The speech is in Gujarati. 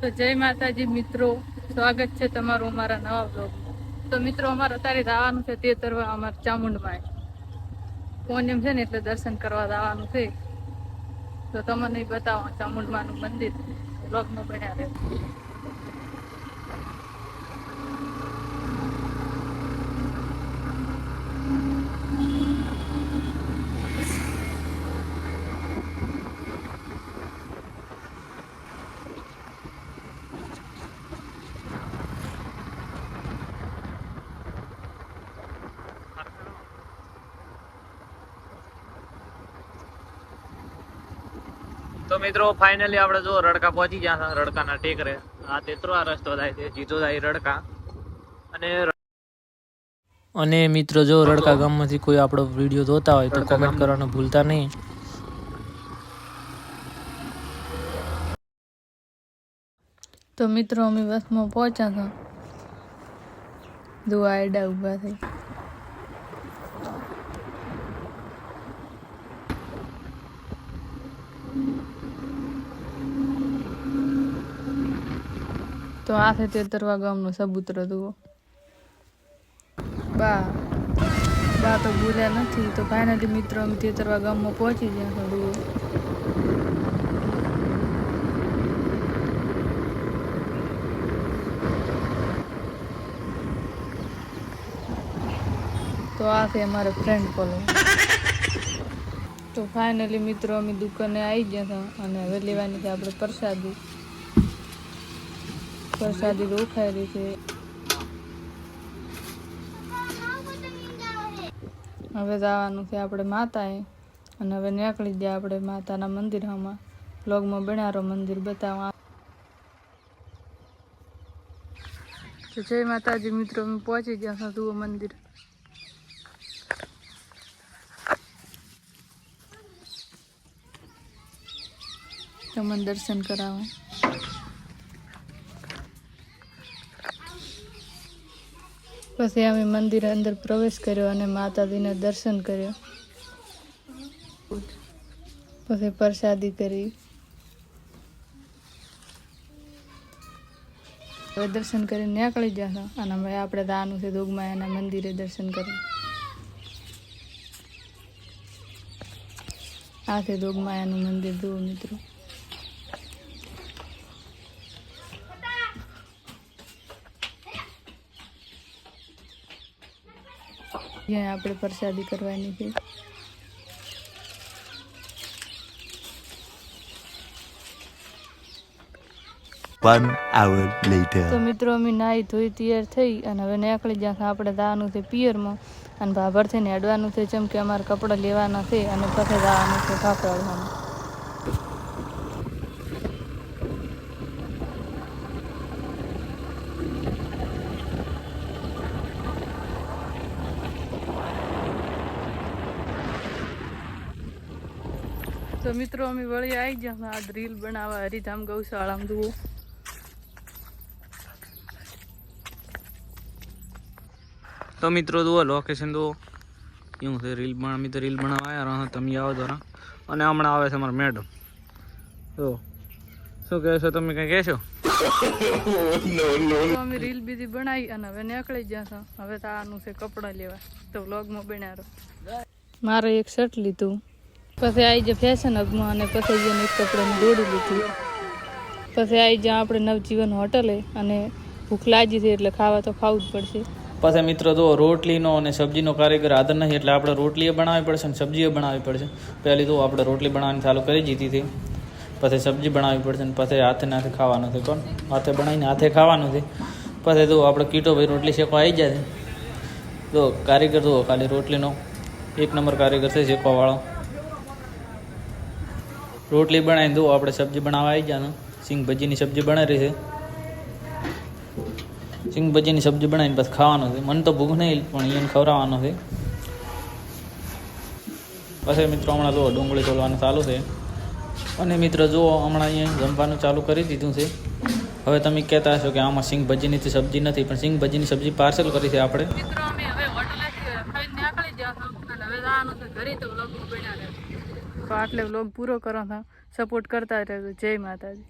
તો જય માતાજી મિત્રો. સ્વાગત છે તમારું અમારા નવા બ્લોગ તો મિત્રો, અમારે અત્યારે જવાનું છે તે તરવા અમારે ચામુંડમાં પૂનમ છે ને એટલે દર્શન કરવા જવાનું છે. તો તમને બતાવો, ચામુંડમાનું મંદિર બ્લોગમાં બન્યા રહે તો મિત્રો ફાઇનલી આપણે જો રડકા પહોંચી ગયા રડકાના ટેકરે. આ તેતરો આ રસ્તો થાય છે જીતો થાય રડકા. અને અને મિત્રો જો રડકા ગામમાંથી કોઈ આપણો વીડિયો જોતા હોય તો કોમેન્ટ કરવાનું ભૂલતા નહીં. તો મિત્રો અમે બસમાં પહોંચ્યા હતા. દુઆ એડા ઊભા થઈ. તો આ છે તેતરવા ગામનો સબૂતરો જુઓ. બા બા તો ભૂલ્યા નથી. તો ફાઇનલી મિત્રો અમે તેતરવા ગામમાં પહોંચી ગયા જુઓ. તો આ છે અમારો ફ્રેન્ડ કોલો તો ફાઇનલી મિત્રો અમે દુકાને આવી ગયા હતા અને હવે લેવાની છે આપણે પ્રસાદી. પ્રસાદી તો ખાયેલી છે. હવે જવાનું છે આપણે માતાએ અને હવે નીકળી ગયા આપણે માતાના મંદિરમાં. બ્લોગમાં બનારો મંદિર બતાવવા. તો જય માતાજી, મિત્રો, અમે પહોંચી ગયા હતા જુઓ મંદિર. તમને દર્શન કરાવો. પછી અમે મંદિર અંદર પ્રવેશ કર્યો અને માતાજીને દર્શન કર્યો. પછી પ્રસાદી કરી. હવે દર્શન કરીને નીકળી ગયા અને હવે આપણે દાનું છે દુગમાયાના મંદિરે દર્શન કર્યું આ છે દોગમાયાનું મંદિર, જુઓ મિત્રો. જ્યાં આપણે પ્રસાદી કરવાની છે One hour later. તો મિત્રો અમે નાહી ધોઈ તૈયાર થઈ અને હવે નીકળી જ્યાં આપણે જવાનું છે પિયરમાં અને ભાભર થઈને હેડવાનું છે જેમ કે અમારે કપડાં લેવાના છે અને પછી જવાનું છે કાપડવાનું તો મિત્રો અમે વળી આવી ગયા આ રીલ બનાવવા હરિધામ ગૌશાળામાં જુઓ. તો મિત્રો જુઓ લોકેશન જુઓ. એવું છે રીલ બના અમે તો રીલ બનાવવા આવ્યા તમે આવો દ્વારા અને હમણાં આવે છે અમારા મેડમ. તો શું કહે છો તમે કંઈ કહેશો અમે રીલ બીજી બનાવી અને હવે નીકળી ગયા છો. હવે તો આનું છે કપડાં લેવા. તો વ્લોગમાં બનારો મારે એક શર્ટ લીધું. પછી આવી જે ફેશન હબમાં અને પછી જઈને એક કપડાની દોડી લીધી. પછી આવી જ્યાં આપણે નવજીવન હોટલે અને ભૂખ લાગી છે એટલે ખાવા તો ખાવું જ પડશે. પાછા મિત્રો તો રોટલીનો અને સબ્જીનો કારીગર આદર નથી એટલે આપણે રોટલીએ બનાવવી પડશે અને સબ્જીએ બનાવવી પડશે. પહેલી તો આપણે રોટલી બનાવવાની ચાલુ કરી દીધી હતી. પછી સબ્જી બનાવવી પડશે અને પછી હાથે નાથે ખાવાનું છે કોણ? હાથે બનાવીને હાથે ખાવાનું છે પછી તો આપણે કીટો ભાઈ રોટલી શેકવા આવી જાય. તો કારીગર જુઓ, ખાલી રોટલીનો એક નંબર કારીગર છે શેકવાવાળો. રોટલી બનાવીને દો, આપણે સબ્જી બનાવવા આવી જવાનું સિંગ ભજીની સબ્જી બનાવી છે. સિંગ ભજીની સબ્જી બનાવીને પછી ખાવાનું છે. મને તો ભૂખ નહીં, પણ એને ખવડાવવાનો છે. પછી મિત્રો, હમણાં જુઓ, ડુંગળી તોલવાનું ચાલુ છે. અને મિત્ર, જુઓ, હમણાં અહીંયા જમવાનું ચાલુ કરી દીધું છે. હવે તમે કહેતા હશો કે આમાં સિંગ ભજીની સબ્જી નથી, પણ સિંગ ભજીની સબ્જી પાર્સલ કરી છે આપણે. મિત્રો, અમે હવે હોટલેથી ખાઈને નીકળી ગયા તો આટલે વ્લોગ પૂરો કરો સપોર્ટ કરતા રહેજો. જય માતાજી.